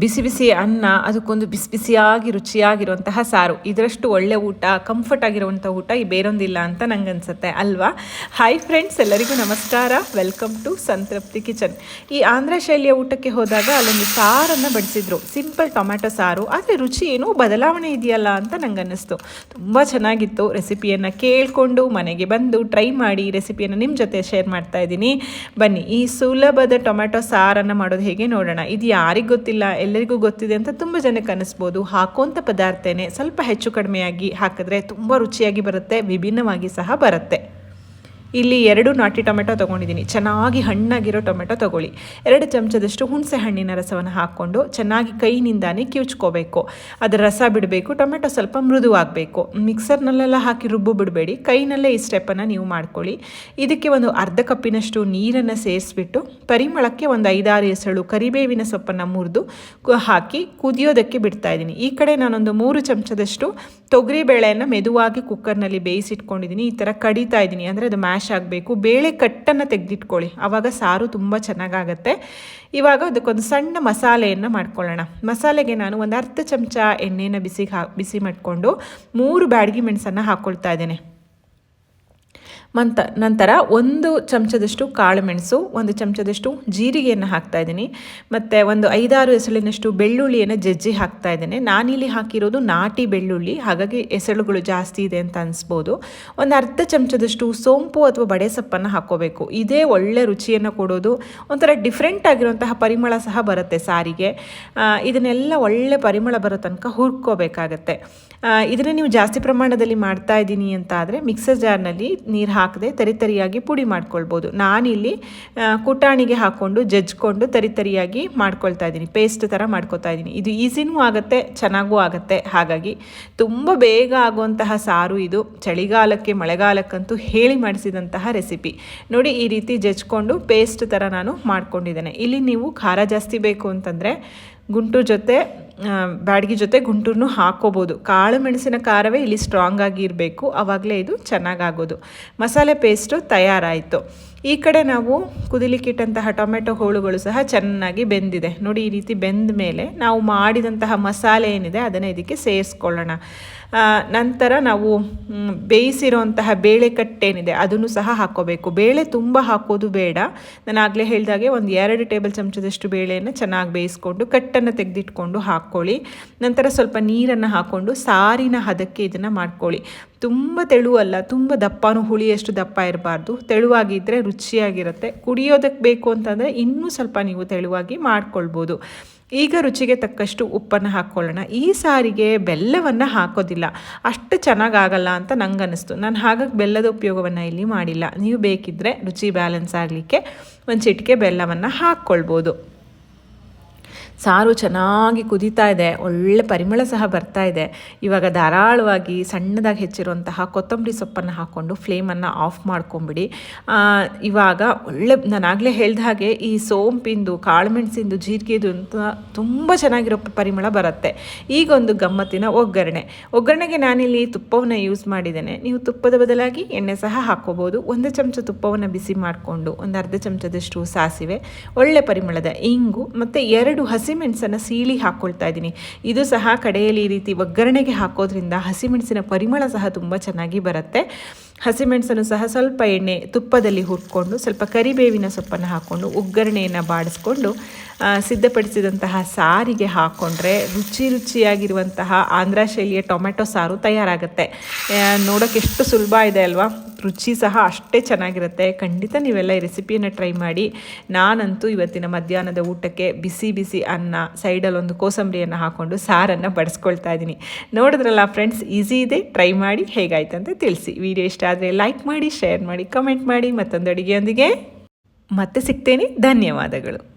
ಬಿಸಿ ಬಿಸಿ ಅನ್ನ, ಅದಕ್ಕೊಂದು ಬಿಸಿ ಬಿಸಿಯಾಗಿ, ರುಚಿಯಾಗಿರುವಂತಹ ಸಾರು. ಇದರಷ್ಟು ಒಳ್ಳೆ ಊಟ ಕಂಫರ್ಟ್ ಆಗಿರುವಂಥ ಊಟ ಈ ಬೇರೊಂದಿಲ್ಲ ಅಂತ ನಂಗೆ ಅನ್ಸುತ್ತೆ ಅಲ್ವಾ? ಹಾಯ್ ಫ್ರೆಂಡ್ಸ್ ಎಲ್ಲರಿಗೂ ನಮಸ್ಕಾರ. ವೆಲ್ಕಮ್ ಟು ಸಂತೃಪ್ತಿ ಕಿಚನ್ ಈ ಆಂಧ್ರ ಶೈಲಿಯ ಊಟಕ್ಕೆ ಹೋದಾಗ ಅಲ್ಲೊಂದು ಸಾರನ್ನು ಬಡಿಸಿದ್ರು. ಸಿಂಪಲ್ ಟೊಮ್ಯಾಟೊ ಸಾರು, ಆದರೆ ರುಚಿ ಏನೂ ಬದಲಾವಣೆ ಇದೆಯಲ್ಲ ಅಂತ ನಂಗೆ ಅನ್ನಿಸ್ತು ತುಂಬ ಚೆನ್ನಾಗಿತ್ತು. ರೆಸಿಪಿಯನ್ನು ಕೇಳಿಕೊಂಡು ಮನೆಗೆ ಬಂದು ಟ್ರೈ ಮಾಡಿ ರೆಸಿಪಿಯನ್ನು ನಿಮ್ಮ ಜೊತೆ ಶೇರ್ ಮಾಡ್ತಾ ಇದ್ದೀನಿ. ಬನ್ನಿ, ಈ ಸುಲಭದ ಟೊಮ್ಯಾಟೊ ಸಾರನ್ನು ಮಾಡೋದು ಹೇಗೆ ನೋಡೋಣ. ಇದು ಯಾರಿಗೆ ಗೊತ್ತಿಲ್ಲ ಎಲ್ಲರಿಗೂ ಗೊತ್ತಿದೆ ಅಂತ ತುಂಬ ಜನಕ್ಕೆ ಅನ್ನಿಸ್ಬೋದು ಹಾಕುವಂಥ ಪದಾರ್ಥನೇ ಸ್ವಲ್ಪ ಹೆಚ್ಚು ಕಡಿಮೆಯಾಗಿ ಹಾಕಿದ್ರೆ ತುಂಬ ರುಚಿಯಾಗಿ ಬರುತ್ತೆ, ವಿಭಿನ್ನವಾಗಿ ಸಹ ಬರುತ್ತೆ. ಇಲ್ಲಿ ಎರಡು ನಾಟಿ ಟೊಮೆಟೊ ತೊಗೊಂಡಿದ್ದೀನಿ. ಚೆನ್ನಾಗಿ ಹಣ್ಣಾಗಿರೋ ಟೊಮೆಟೊ ತೊಗೊಳ್ಳಿ. ಎರಡು ಚಮಚದಷ್ಟು ಹುಣಸೆ ಹಣ್ಣಿನ ರಸವನ್ನು ಹಾಕ್ಕೊಂಡು ಚೆನ್ನಾಗಿ ಕೈನಿಂದಾನೇ ಕಿವುಚ್ಕೋಬೇಕು. ಅದರ ರಸ ಬಿಡಬೇಕು, ಟೊಮೆಟೊ ಸ್ವಲ್ಪ ಮೃದುವಾಗಬೇಕು. ಮಿಕ್ಸರ್ನಲ್ಲೆಲ್ಲ ಹಾಕಿ ರುಬ್ಬು ಬಿಡಬೇಡಿ. ಕೈನಲ್ಲೇ ಈ ಸ್ಟೆಪ್ಪನ್ನು ನೀವು ಮಾಡ್ಕೊಳ್ಳಿ. ಇದಕ್ಕೆ ಒಂದು ಅರ್ಧ ಕಪ್ಪಿನಷ್ಟು ನೀರನ್ನು ಸೇರಿಸ್ಬಿಟ್ಟು ಪರಿಮಳಕ್ಕೆ ಒಂದು ಐದಾರು ಎಸಳು ಕರಿಬೇವಿನ ಸೊಪ್ಪನ್ನು ಮುರಿದು ಹಾಕಿ ಕುದಿಯೋದಕ್ಕೆ ಬಿಡ್ತಾ ಇದ್ದೀನಿ. ಈ ಕಡೆ ನಾನೊಂದು ಮೂರು ಚಮಚದಷ್ಟು ತೊಗರಿಬೇಳೆಯನ್ನು ಮೆದುವಾಗಿ ಕುಕ್ಕರ್ನಲ್ಲಿ ಬೇಯಿಸಿಟ್ಕೊಂಡಿದ್ದೀನಿ. ಈ ಥರ ಕಡಿತಾ ಇದ್ದೀನಿ. ಅಂದರೆ ಅದು ಮ್ಯಾಶ್ ಆಗಬೇಕು, ಬೇಳೆ ಕಟ್ಟನ್ನು ತೆಗೆದಿಟ್ಕೊಳ್ಳಿ. ಆವಾಗ ಸಾರು ತುಂಬ ಚೆನ್ನಾಗಾಗತ್ತೆ. ಇವಾಗ ಅದಕ್ಕೊಂದು ಸಣ್ಣ ಮಸಾಲೆಯನ್ನು ಮಾಡ್ಕೊಳ್ಳೋಣ. ಮಸಾಲೆಗೆ ನಾನು ಒಂದು ಅರ್ಧ ಚಮಚ ಎಣ್ಣೆನ ಬಿಸಿ ಹಾ, ಬಿಸಿ ಮಾಡಿಕೊಂಡು ಮೂರು ಬ್ಯಾಡಗಿ ಮೆಣಸನ್ನು ಹಾಕ್ಕೊಳ್ತಾ ಇದ್ದೇನೆ. ಮಂತ, ನಂತರ ಒಂದು ಚಮಚದಷ್ಟು ಕಾಳು ಮೆಣಸು ಒಂದು ಚಮಚದಷ್ಟು ಜೀರಿಗೆಯನ್ನು ಹಾಕ್ತಾ ಇದ್ದೀನಿ. ಮತ್ತು ಒಂದು ಐದಾರು ಎಸಳಿನಷ್ಟು ಬೆಳ್ಳುಳ್ಳಿಯನ್ನು ಜಜ್ಜಿ ಹಾಕ್ತಾ ಇದ್ದೇನೆ. ನಾನಿಲ್ಲಿ ಹಾಕಿರೋದು ನಾಟಿ ಬೆಳ್ಳುಳ್ಳಿ, ಹಾಗಾಗಿ ಎಸಳುಗಳು ಜಾಸ್ತಿ ಇದೆ ಅಂತ ಅನಿಸ್ಬೋದು. ಒಂದು ಅರ್ಧ ಚಮಚದಷ್ಟು ಸೋಂಪು ಅಥವಾ ಬಡೆ ಸೊಪ್ಪನ್ನು ಹಾಕ್ಕೋಬೇಕು. ಇದೇ ಒಳ್ಳೆ ರುಚಿಯನ್ನು ಕೊಡೋದು ಒಂಥರ ಡಿಫ್ರೆಂಟ್ ಆಗಿರುವಂತಹ ಪರಿಮಳ ಸಹ ಬರುತ್ತೆ ಸಾರಿಗೆ. ಇದನ್ನೆಲ್ಲ ಒಳ್ಳೆ ಪರಿಮಳ ಬರೋ ತನಕ ಹುರ್ಕೋಬೇಕಾಗತ್ತೆ. ಇದನ್ನು ನೀವು ಜಾಸ್ತಿ ಪ್ರಮಾಣದಲ್ಲಿ ಮಾಡ್ತಾ ಇದ್ದೀನಿ ಅಂತ ಆದರೆ ಮಿಕ್ಸರ್ ಜಾರ್ನಲ್ಲಿ ನೀರು ಹಾಕದೆ ತರಿತರಿಯಾಗಿ ಪುಡಿ ಮಾಡ್ಕೊಳ್ಬೋದು. ನಾನಿಲ್ಲಿ ಕುಟಾಣಿಗೆ ಹಾಕ್ಕೊಂಡು ಜಜ್ಕೊಂಡು ತರಿತರಿಯಾಗಿ ಮಾಡ್ಕೊಳ್ತಾ ಇದ್ದೀನಿ. ಪೇಸ್ಟ್ ಥರ ಮಾಡ್ಕೊತಾ ಇದ್ದೀನಿ. ಇದು ಈಸಿನೂ ಆಗುತ್ತೆ, ಚೆನ್ನಾಗೂ ಆಗುತ್ತೆ. ಹಾಗಾಗಿ ತುಂಬ ಬೇಗ ಆಗುವಂತಹ ಸಾರು ಇದು. ಚಳಿಗಾಲಕ್ಕೆ, ಮಳೆಗಾಲಕ್ಕಂತೂ ಹೇಳಿ ಮಾಡಿಸಿದಂತಹ ರೆಸಿಪಿ. ನೋಡಿ, ಈ ರೀತಿ ಜಜ್ಕೊಂಡು ಪೇಸ್ಟ್ ಥರ ನಾನು ಮಾಡ್ಕೊಂಡಿದ್ದೇನೆ. ಇಲ್ಲಿ ನೀವು ಖಾರ ಜಾಸ್ತಿ ಬೇಕು ಅಂತಂದರೆ ಗುಂಟು ಜೊತೆ ಬ್ಯಾಡಗಿ ಜೊತೆ ಗುಂಟೂರನ್ನು ಹಾಕೋಬೋದು. ಕಾಳು ಮೆಣಸಿನ ಖಾರವೇ ಇಲ್ಲಿ ಸ್ಟ್ರಾಂಗ್ ಆಗಿರಬೇಕು ಆವಾಗಲೇ ಇದು ಚೆನ್ನಾಗಾಗೋದು ಮಸಾಲೆ ಪೇಸ್ಟು ತಯಾರಾಯಿತು. ಈ ಕಡೆ ನಾವು ಕುದಿಲಿಕ್ಕಿಟ್ಟಂತಹ ಟೊಮೆಟೊ ಹೋಳುಗಳು ಸಹ ಚೆನ್ನಾಗಿ ಬೆಂದಿದೆ. ನೋಡಿ, ಈ ರೀತಿ ಬೆಂದ ಮೇಲೆ ನಾವು ಮಾಡಿದಂತಹ ಮಸಾಲೆ ಏನಿದೆ, ಅದನ್ನು ಇದಕ್ಕೆ ಸೇರಿಸ್ಕೊಳ್ಳೋಣ. ನಂತರ ನಾವು ಬೇಯಿಸಿರೋಂತಹ ಬೇಳೆ ಕಟ್ಟೇನಿದೆ ಅದನ್ನು ಸಹ ಹಾಕ್ಕೋಬೇಕು. ಬೇಳೆ ತುಂಬ ಹಾಕೋದು ಬೇಡ. ನಾನು ಆಗಲೇ ಹೇಳಿದಾಗೆ ಒಂದು ಎರಡು ಟೇಬಲ್ ಚಮಚದಷ್ಟು ಬೇಳೆಯನ್ನು ಚೆನ್ನಾಗಿ ಬೇಯಿಸ್ಕೊಂಡು ಕಟ್ಟನ್ನು ತೆಗೆದಿಟ್ಕೊಂಡು ಹಾಕ್ಕೊಳ್ಳಿ. ನಂತರ ಸ್ವಲ್ಪ ನೀರನ್ನು ಹಾಕ್ಕೊಂಡು ಸಾರಿನ ಹದಕ್ಕೆ ಇದನ್ನು ಮಾಡ್ಕೊಳ್ಳಿ. ತುಂಬ ತೆಳುವಲ್ಲ ತುಂಬ ದಪ್ಪನೂ ಹುಳಿಯಷ್ಟು ದಪ್ಪ ಇರಬಾರ್ದು. ತೆಳುವಾಗಿದ್ದರೆ ರುಚಿಯಾಗಿರುತ್ತೆ. ಕುಡಿಯೋದಕ್ಕೆ ಬೇಕು ಅಂತಂದರೆ ಇನ್ನೂ ಸ್ವಲ್ಪ ನೀವು ತೆಳುವಾಗಿ ಮಾಡ್ಕೊಳ್ಬೋದು. ಈಗ ರುಚಿಗೆ ತಕ್ಕಷ್ಟು ಉಪ್ಪನ್ನು ಹಾಕ್ಕೊಳ್ಳೋಣ. ಈ ಸಾರಿಗೆ ಬೆಲ್ಲವನ್ನು ಹಾಕೋದಿಲ್ಲ. ಅಷ್ಟು ಚೆನ್ನಾಗಾಗಲ್ಲ ಅಂತ ನಂಗೆ ಅನ್ನಿಸ್ತು ನಾನು ಹಾಗಾಗಿ ಬೆಲ್ಲದ ಉಪಯೋಗವನ್ನು ಇಲ್ಲಿ ಮಾಡಿಲ್ಲ. ನೀವು ಬೇಕಿದ್ದರೆ ರುಚಿ ಬ್ಯಾಲೆನ್ಸ್ ಆಗಲಿಕ್ಕೆ ಒಂದು ಚಿಟಿಕೆ ಬೆಲ್ಲವನ್ನು ಹಾಕ್ಕೊಳ್ಬೋದು. ಸಾರು ಚೆನ್ನಾಗಿ ಕುದೀತಾ ಇದೆ, ಒಳ್ಳೆ ಪರಿಮಳ ಸಹ ಬರ್ತಾ ಇದೆ. ಇವಾಗ ಧಾರಾಳವಾಗಿ ಸಣ್ಣದಾಗಿ ಹೆಚ್ಚಿರುವಂತಹ ಕೊತ್ತಂಬರಿ ಸೊಪ್ಪನ್ನು ಹಾಕ್ಕೊಂಡು ಫ್ಲೇಮನ್ನು ಆಫ್ ಮಾಡ್ಕೊಂಬಿಡಿ. ಇವಾಗ ಒಳ್ಳೆ, ನಾನು ಆಗಲೇ ಹೇಳಿದ ಹಾಗೆ ಈ ಸೋಂಪಿಂದು, ಕಾಳುಮೆಣಸಿಂದು, ಜೀರಿಗೆದು ಅಂತ ತುಂಬ ಚೆನ್ನಾಗಿರೋ ಪರಿಮಳ ಬರುತ್ತೆ. ಈಗ ಒಂದು ಗಮ್ಮತ್ತಿನ ಒಗ್ಗರಣೆ. ಒಗ್ಗರಣೆಗೆ ನಾನಿಲ್ಲಿ ತುಪ್ಪವನ್ನು ಯೂಸ್ ಮಾಡಿದ್ದೇನೆ. ನೀವು ತುಪ್ಪದ ಬದಲಾಗಿ ಎಣ್ಣೆ ಸಹ ಹಾಕ್ಕೋಬೋದು. ಒಂದು ಚಮಚ ತುಪ್ಪವನ್ನು ಬಿಸಿ ಮಾಡಿಕೊಂಡು ಒಂದು ಅರ್ಧ ಚಮಚದಷ್ಟು ಸಾಸಿವೆ, ಒಳ್ಳೆ ಪರಿಮಳದ ಇಂಗು, ಮತ್ತು ಎರಡು ಹಸಿ ಹಸಿಮೆಣಸನ್ನು ಸೀಳಿ ಹಾಕ್ಕೊಳ್ತಾ ಇದ್ದೀನಿ. ಇದು ಸಹ ಕಡೆಯಲ್ಲಿ ಈ ರೀತಿ ಒಗ್ಗರಣೆಗೆ ಹಾಕೋದ್ರಿಂದ ಹಸಿಮೆಣಸಿನ ಪರಿಮಳ ಸಹ ತುಂಬ ಚೆನ್ನಾಗಿ ಬರುತ್ತೆ. ಹಸಿಮೆಣಸನ್ನು ಸಹ ಸ್ವಲ್ಪ ಎಣ್ಣೆ ತುಪ್ಪದಲ್ಲಿ ಹುರ್ಕೊಂಡು, ಸ್ವಲ್ಪ ಕರಿಬೇವಿನ ಸೊಪ್ಪನ್ನು ಹಾಕ್ಕೊಂಡು ಒಗ್ಗರಣೆಯನ್ನು ಬಾಡಿಸ್ಕೊಂಡು ಸಿದ್ಧಪಡಿಸಿದಂತಹ ಸಾರಿಗೆ ಹಾಕ್ಕೊಂಡ್ರೆ ರುಚಿ ರುಚಿಯಾಗಿರುವಂತಹ ಆಂಧ್ರ ಶೈಲಿಯ ಟೊಮೆಟೊ ಸಾರು ತಯಾರಾಗುತ್ತೆ. ನೋಡೋಕ್ಕೆ ಎಷ್ಟು ಸುಲಭ ಇದೆ ಅಲ್ವಾ? ರುಚಿ ಸಹ ಅಷ್ಟೇ ಚೆನ್ನಾಗಿರುತ್ತೆ. ಖಂಡಿತ ನೀವೆಲ್ಲ ಈ ರೆಸಿಪಿಯನ್ನು ಟ್ರೈ ಮಾಡಿ. ನಾನಂತೂ ಇವತ್ತಿನ ಮಧ್ಯಾಹ್ನದ ಊಟಕ್ಕೆ ಬಿಸಿ ಬಿಸಿ ಅನ್ನ ಸೈಡಲ್ಲಿ ಒಂದು ಕೋಸಂಬರಿಯನ್ನು ಹಾಕ್ಕೊಂಡು ಸಾರನ್ನು ಬಡಿಸ್ಕೊಳ್ತಾ ಇದ್ದೀನಿ. ನೋಡಿದ್ರಲ್ಲ ಫ್ರೆಂಡ್ಸ್, ಈಸಿ ಇದೆ. ಟ್ರೈ ಮಾಡಿ. ಹೇಗಾಯ್ತು ಅಂತ ತಿಳಿಸಿ. ವಿಡಿಯೋ ಇಷ್ಟ ಆದರೆ ಲೈಕ್ ಮಾಡಿ ಶೇರ್ ಮಾಡಿ ಕಮೆಂಟ್ ಮಾಡಿ ಮತ್ತೊಂದು ಅಡುಗೆಯೊಂದಿಗೆ ಮತ್ತೆ ಸಿಗ್ತೇನೆ. ಧನ್ಯವಾದಗಳು.